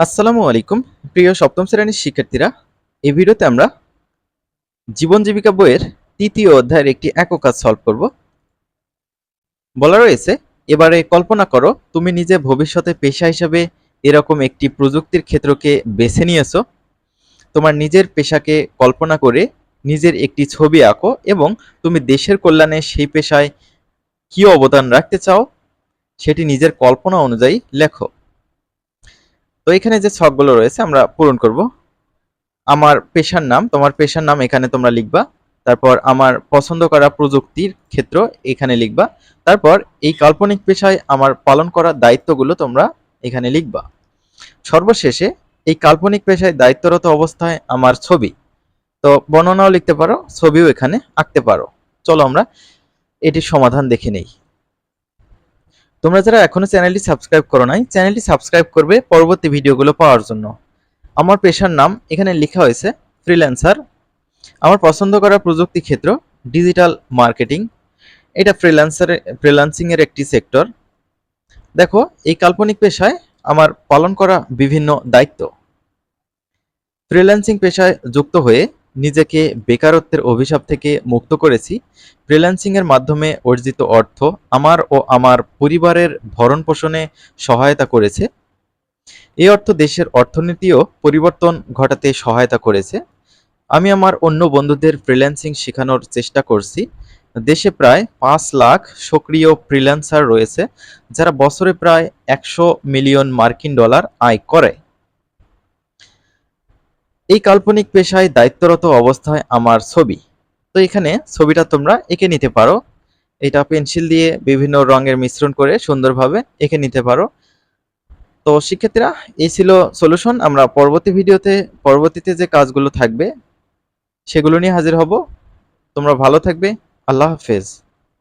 আসসালামু আলাইকুম। প্রিয় সপ্তম শ্রেণির শিক্ষার্থীরা, এই ভিডিওতে আমরা জীবন জীবিকা বইয়ের তৃতীয় অধ্যায়ের একটি একক কাজ সলভ করব। বলা রয়েছে, এবারে কল্পনা করো, তুমি নিজে ভবিষ্যতে পেশা হিসাবে এরকম একটি প্রযুক্তির ক্ষেত্রকে বেছে নিয়েছো। তোমার নিজের পেশাকে কল্পনা করে নিজের একটি ছবি আঁকো এবং তুমি দেশের কল্যাণে সেই পেশায় কি অবদান রাখতে চাও, সেটি নিজের কল্পনা অনুযায়ী লেখো। তো এখানে যে ছকগুলো রয়েছে, আমরা পূরণ করব। আমার পেশার নাম, তোমার পেশার নাম এখানে তোমরা লিখবা। তারপর আমার পছন্দ করা প্রযুক্তির ক্ষেত্র এখানে লিখবা। তারপর এই কাল্পনিক পেশায় আমার পালন করা দায়িত্বগুলো তোমরা এখানে লিখবা। সর্বশেষে এই কাল্পনিক পেশায় দায়িত্বরত অবস্থায় আমার ছবি। তো বর্ণনাও লিখতে পারো, ছবিও এখানে আঁকতে পারো। চলো আমরা এটির সমাধান দেখে নেই। তোমরা যারা এখনও চ্যানেলটি সাবস্ক্রাইব করো নাই, চ্যানেলটি সাবস্ক্রাইব করবে পরবর্তী ভিডিওগুলো পাওয়ার জন্য। আমার পেশার নাম এখানে লেখা হয়েছে ফ্রিল্যান্সার আমার পছন্দ করা প্রযুক্তি ক্ষেত্র ডিজিটাল মার্কেটিং এটা ফ্রিল্যান্সারের ফ্রিল্যান্সিং এর একটি সেক্টর দেখো, এই কাল্পনিক পেশায় আমার পালন করা বিভিন্ন দায়িত্ব। ফ্রিল্যান্সিং পেশায় যুক্ত হয়ে নিজেকে বেকারত্বের অভিশাপ থেকে মুক্ত করেছি। ফ্রিল্যান্সিং এর মাধ্যমে অর্জিত অর্থ আমার ও আমার পরিবারের ভরণ পোষণে সহায়তা করেছে। এই অর্থ দেশের অর্থনীতিও পরিবর্তন ঘটাতে সহায়তা করেছে। আমি আমার অন্য বন্ধুদের ফ্রিল্যান্সিং শেখানোর চেষ্টা করছি। দেশে প্রায় পাঁচ লাখ সক্রিয় ফ্রিল্যান্সার রয়েছে, যারা বছরে প্রায় একশো মিলিয়ন মার্কিন ডলার আয় করে। এই কাল্পনিক পেশায় দায়িত্বরত অবস্থায় আমার ছবি। তো এখানে ছবিটা তোমরা এঁকে নিতে পারো। এটা পেন্সিল দিয়ে বিভিন্ন রঙের মিশ্রণ করে সুন্দরভাবে এঁকে নিতে পারো। তো শিক্ষার্থীরা, এই ছিল সলিউশন আমরা পরবর্তী ভিডিওতে, পরবর্তীতে যে কাজগুলো থাকবে, সেগুলো নিয়ে হাজির হব। তোমরা ভালো থাকবে। আল্লাহ হাফেজ।